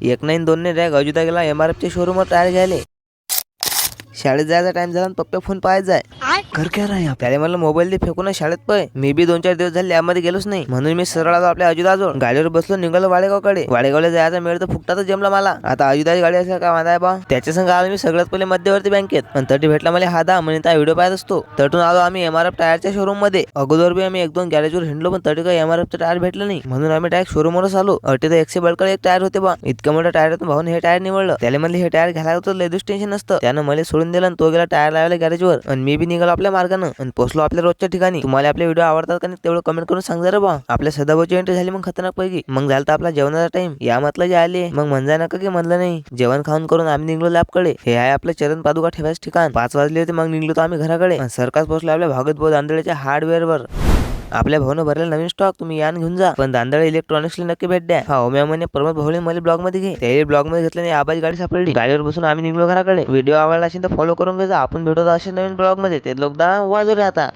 एक नाही दोन नाही डायरेक्ट अजिता गेला एम आर एफच्या शोरूमवर टायर घ्यायले शाळेत जायचा टाइम झाला आणि पप्पा फोन पाहायचा आहे कर काय राहा त्याला मला मोबाईल दे फेकून ना शाळेत पय मी बी दोन चार दिवस झाले लॅबमध्ये गेलोच नाही. म्हणून मी सरळ आलो आपल्या अजिताजवळ गाडीवर बसलो निघालो वाडेगावकडे. वाडेगावला जायचा मेळ तर फुकटाच जमला मला. आता अजिताची गाडी असेल का माझा आहे बा? त्याच्या संग आलो मी सगळ्यात पहिले मध्यवर्ती बँकेत. आणि तटी भेटला मला हा दहा म्हणजे त्या व्हिडिओ पाहत असतो. तटून आलो आम्ही एम आर एफ टायरच्या शोरूममध्ये. अगोदर बी आम्ही एक दोन गॅरेजवर हिंडलो पण तटी काही एम आर एफचं टायर भेटलं नाही. म्हणून आम्ही डायरेक्ट शोरूमवरच आलो. अटे तर एकशे बळकडे एक टायर होते बा. इतकं मोठं टायर भाऊन हे टायर निवडलं. त्याला म्हणले हे टायर घ्यायला होतं लेदूस टेन्शन नसतं त्यानं मला सोडून दिलं आणि तो गेला टायर लावायला गॅरेजवर आणि मी बी निघालो आपल्या मार्गानं आणि पोहोचलो आपल्या रोजच्या ठिकाणी. तुम्हाला आपले व्हिडिओ आवडतात का नाही तेवढं कमेंट करून सांगा रे बा. आपल्या सदाभाऊची एंट्री झाली मग खतरनाक पैकी. मग झालं तर आपला जेवणाचा टाइम या म्हटलं जे आले मग म्हणजा नका की म्हणलं नाही. जेवण खाऊन करून आम्ही निघलो लॅबकडे हे आहे आपलं चरण पादुका ठेवायचं ठिकाण. पाच वाजले होते मग निघलो तर आम्ही घराकडे. आणि सरकार पोहोचलो आपल्या भागत बोध दांदळेच्या हार्डवेअरवर आपल्या भाऊनं भरलेला नवीन स्टॉक तुम्ही यान घेऊन जा. पण दांदळ इलेक्ट्रॉनिक्सला नक्की भेट द्या. हा ओम्या म्हणे प्रमोद भाऊले मला ब्लॉगमध्ये घे. त्याही ब्लॉगमध्ये घेतल्याने आबाची गाडी सापडली. गाडीवर बसून आम्ही निघलो घराकडे. व्हिडिओ आवडला असेल तर फॉलो करून घेजा आपण भेटू असे नवीन ब्लॉगमध्ये ते लोकदा वाजवले आता.